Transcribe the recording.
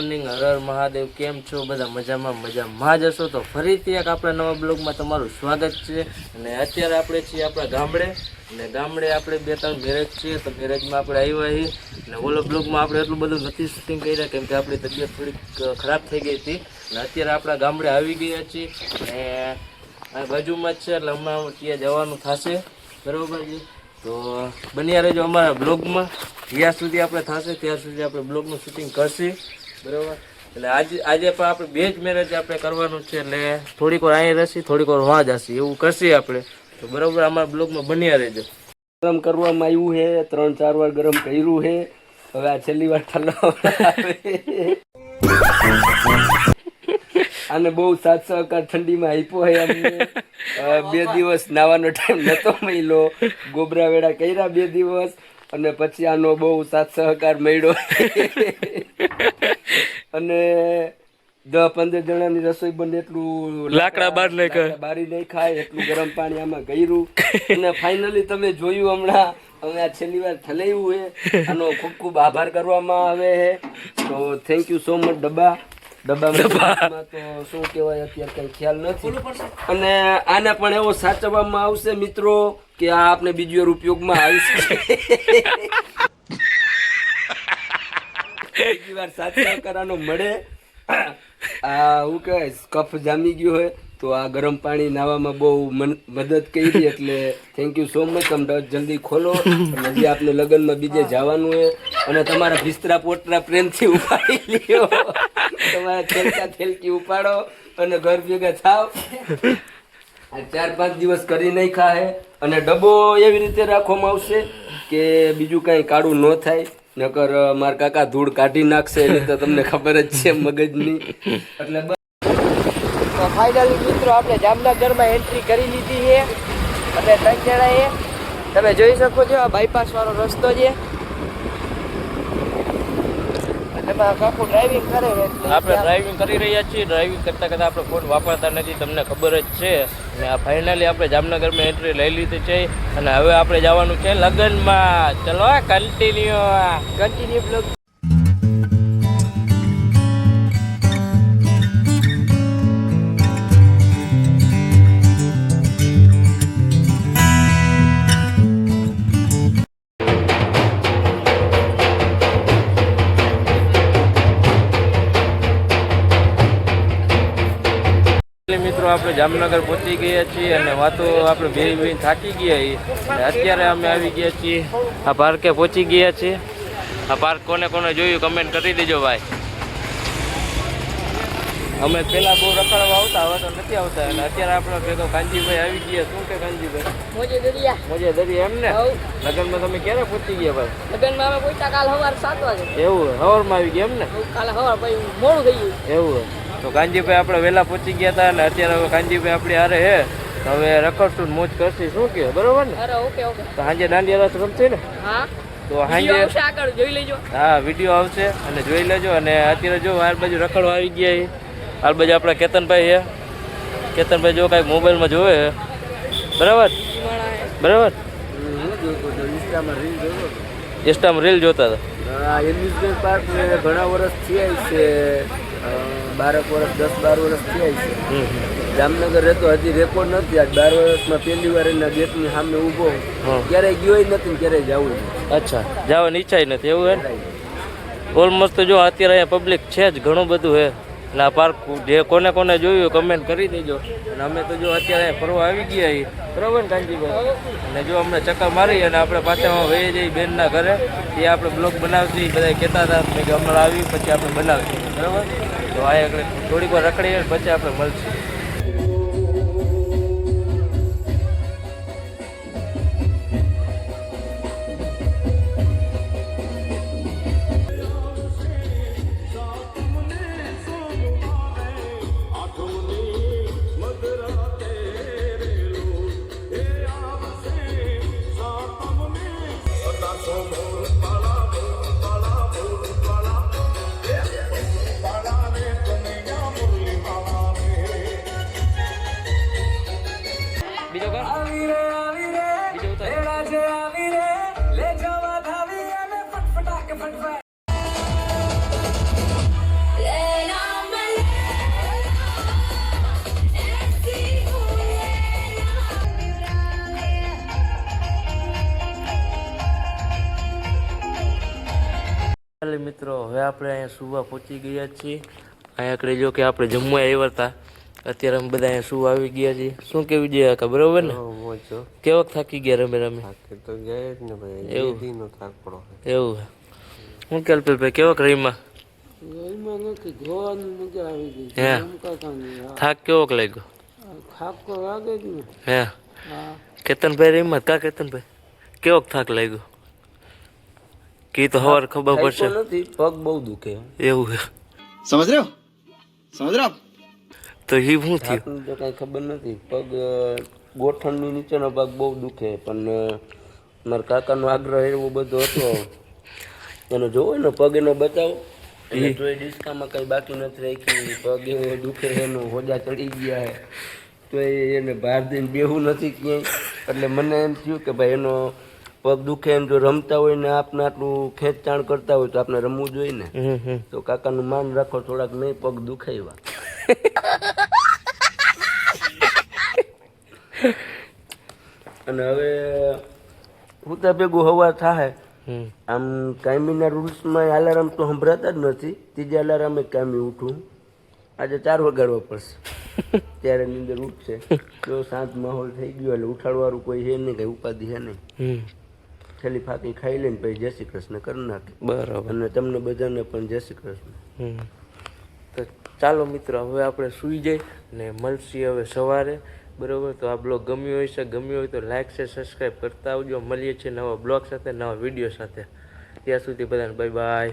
Morning Har Har Mahadev, કેમ છો? બધા મજામાં મજામાં જ હશો? તો ફરીથી એક આપણા નવા બ્લોગમાં તમારું સ્વાગત છે. અને અત્યારે આપણે છીએ આપણા ગામડે. અને ગામડે આપણે બે ત્રણ મેરેજ છીએ. તો મેરેજમાં આપણે આવ્યા છીએ. અને ઓલો બ્લોગમાં આપણે એટલું બધું નથી શૂટિંગ કર્યા, કેમ કે આપણી તબિયત થોડીક ખરાબ થઈ ગઈ હતી. અને અત્યારે આપણા ગામડે આવી ગયા છીએ. અને બાજુમાં જ છે, એટલે હમણાં ત્યાં જવાનું થશે. બરાબર છે? તો બન્યા રહેજો અમારા બ્લોગમાં. જ્યાં સુધી આપણે થશે, ત્યાં સુધી આપણે બ્લોગનું શૂટિંગ કરશી. બરાબર? એટલે આજે આજે પણ આપણે બે મેરેજ આપણે કરવાનું છે એટલે થોડીક વાર અહીં થોડીક વાર વાં જશી. એવું કરશી આપણે. તો બરોબર અમારા બ્લોગમાં બન્યા રહેજો. ગરમ કરવામાં આવ્યું છે, ત્રણ, ચાર વાર ગરમ કર્યું છે. હવે આ છેલ્લી વાર ઠંડો આને બહુ સાત સહકાર ઠંડીમાં આપ્યો અમને. બે દિવસ નાવાનો ટાઈમ નતો મળ્યો. ગોબરા વેડા કર્યા બે દિવસ. અને પછી આનો બહુ સાત સહકાર મળ્યો. અને દસ પંદર જણાની રસોઈ બને એટલું લાકડા બાર નહીં બારી નહીં ખાય એટલું ગરમ પાણી આમાં ગયું અને ફાઇનલી તમે જોયું હમણાં હવે આ છેલ્લી વાર ઠલાવ્યું છે આનો ખૂબ ખૂબ આભાર કરવામાં આવે છે તો થેન્ક યુ સો મચ ડબ્બા. ડબ્બામાં તો શું કહેવાય અત્યારે કઈ ખ્યાલ નથી. અને આને પણ એવો સાચવવામાં આવશે મિત્રો કે આ આપણે બીજી વાર ઉપયોગમાં આવી શકે. બીજી વાર સાચા કરવાનો મળે. આ હું કહે કફ જામી ગયો હોય તો આ ગરમ પાણી નાવામાં બહુ મદદ કરી એટલે થેન્ક યુ સો મચ તમે જલ્દી ખોલો. અને હજી આપણે લગ્નમાં બીજે જવાનું હોય. અને તમારા બિસ્તરા પોટરા પ્રેમથી ઉપાડી લ્યો. તમારા થેલકા થેલકી ઉપાડો અને ઘર ભેગા થાવ. ચાર પાંચ દિવસ કરી નહીં ખાહે અને ડબ્બો એવી રીતે રાખવામાં આવશે કે બીજું કાંઈ કાળું ન થાય. નકર માર કાકા ધૂળ કાઢી નાખશે એટલે તો તમને ખબર જ છે મગજની. એટલે બસ તો ફાઇનલી મિત્રો આપણે જામનગરમાં એન્ટ્રી કરી લીધી છે. અને ત્રણ જણાએ તમે જોઈ શકો છો આ બાયપાસ વાળો રસ્તો છે. એમાં કાકુ ડ્રાઇવિંગ કરે આપણે ડ્રાઇવિંગ કરી રહ્યા છીએ. ડ્રાઇવિંગ કરતા કરતા આપણે ફોન વાપરતા નથી તમને ખબર જ છે. અને આ ફાઇનલી આપણે જામનગરમાં એન્ટ્રી લઈ લીધી છે. અને હવે આપણે જવાનું છે લગ્નમાં. ચલો કન્ટિન્યુ કન્ટિન્યુ બ્લોગ આપણે જામનગર પહોંચી ગયા છીએ અને વાતો આપણે બે બે થાકી ગયા છીએ. અત્યારે અમે આવી ગયા છીએ. આ પાર્કે પહોંચી ગયા છીએ. આ પાર્ક કોને કોને જોયું કમેન્ટ કરી દેજો ભાઈ. અમે પેલા બહુ રખડવા આવતા હવે તો નથી આવતા. અને અત્યારે આપણે ભેગો કાનજીભાઈ આવી ગયા. શું કે કાનજીભાઈ? મોજે દરિયા. મજા એમ ને. લગ્નમાં તમે ક્યારે પહોંચી ગયા ભાઈ? લગ્નમાં અમે પહોંચ્યા કાલ સવાર સાત વાગે. એવું હવારમાં આવી ગયા એમ ને? કાલે સવાર પછી મોડું થઈ ગયું. એવું. તો કાનજીભાઈ આપણે વહેલા પહોંચી ગયા હતા અને અત્યારે હવે કાનજીભાઈ આપણી હારે હે હવે રખડશું મોજ કરશું શું કે? બરોબર ને? Okay okay. તો સાંજે દાંડિયા રસ રમશે ને? હા. તો સાંજે આગળ જોઈ લેજો. હા વીડિયો આવશે અને જોઈ લેજો. અને અત્યારે જો આ બાજુ રખડવા આવી ગયા એ આ બાજુ આપણા કેતનભાઈ હે કેતનભાઈ જો કાંઈક મોબાઈલમાં જોવે બરાબર? બરાબર? ઇન્સ્ટામાં રીલ જોતો હતો. ઘણા વર્ષ થયા છે. બારક વર્ષ દસ બાર વર્ષ થયા છે. જામનગર રહેતો હજી રેકોર્ડ નથી. આજ બાર વર્ષમાં પહેલી વાર એના ગેટની સામે ઊભો હા. ક્યારેય ગયો નથી ક્યારેય જવું અચ્છા. જવાની ઈચ્છા નથી. એવું હે? ઓલમોસ્ટ જો અત્યારે અહીંયા પબ્લિક છે જ ઘણું બધું છે અને આ પાર્ક જે કોને કોને જોયું કમેન્ટ કરી દેજો. અને અમે તો જો અત્યારે ફરવા આવી ગયા છીએ. બરાબર ને કાંજીભાઈ? અને જો અમને ચક્કર મારી અને આપણે પાછામાં વહી જઈએ બેનના ઘરે એ આપણે બ્લોગ બનાવતી બધા કહેતા હતા કે હમણાં આવી પછી આપણે બનાવશું. બરાબર? તો આ આગળ થોડીક વાર રખડીએ પછી આપણે મળશું. ચાલો મિત્રો હવે આપણે અહીંયા સુવા પહોંચી ગયા છીએ. અહીંયા આગળ જો કે આપણે જમવા આવ્યા હતા અત્યારે અમે બધા અહીંયા સુવા આવી ગયા છીએ. શું કેવું જોઈએ કા બરોબર ને? કેવક થાકી ગયા રમે રમે? તો ગયા જ ને ભાઈ એવું. દીનો થાકડો એવું. હું રહીમાં મજા આવી ગઈ. હે? થાક કેવોક લાગ્યો? થાક તો લાગે જ ને. હે? કેતનભાઈ રહીમાં કા કેતનભાઈ? કેવોક થાક લાગ્યો? કી તો હવાર ખબર પડશે. નથી પગ બહુ દુખે. એવું સમજ રહ્યો? સમજ રહ્યો? તો એ હું થયું? તો કઈ ખબર નથી. પગ ગોઠણની નીચેનો પગ બહુ દુખે પણ મારા કાકાનો આગ્રહ એવો બધો હતો. એનો જોવો ને પગ એનો બચાવો. એ તો એ ડિસ્કામાં કઈ બાકી નથી રાખી પગ એવો દુખે એનો હોજા ચડી ગયા તો એને બહાર દઈને બેહું નથી ક્યાંય. એટલે મને એમ થયું કે ભાઈ એનો પગ દુખે એમ જો રમતા હોય ને આપને આટલું ખેંચતાણ કરતા હોય તો આપણે રમવું જોઈએ ને. તો કાકાનું માન રાખો થોડાક નહીં પગ દુખાયવા. અને હવે હું તો ભેગું હવા થાય આમ કાયમીના રૂલ્સમાં અલાર્મ તો સંભળાતા જ નથી. ત્રીજા અલાર્મે કાયમી ઉઠું. આજે ચાર વગાડવા પડશે. ત્યારે નીંદર ઉઠશે. તો શાંત માહોલ થઈ ગયો એટલે ઉઠાડવાળું કોઈ છે નહીં કઈ ઉપાધિ છે નહીં. ફાકી ફાંકી ખાઈ લઈને પછી જય શ્રી કૃષ્ણ કરી નાખે. બરાબર. અને તમને બધાને પણ જય શ્રી કૃષ્ણ. તો ચાલો મિત્રો હવે આપણે સૂઈ જઈ ને મળશી હવે સવારે. બરોબર? તો આ બ્લોગ ગમ્યો હોય છે ગમ્યો હોય તો લાઇક છે સબસ્ક્રાઈબ કરતા આવજો. મળીએ છીએ નવા બ્લોગ સાથે નવા વીડિયો સાથે. ત્યાં સુધી બધાને બાય બાય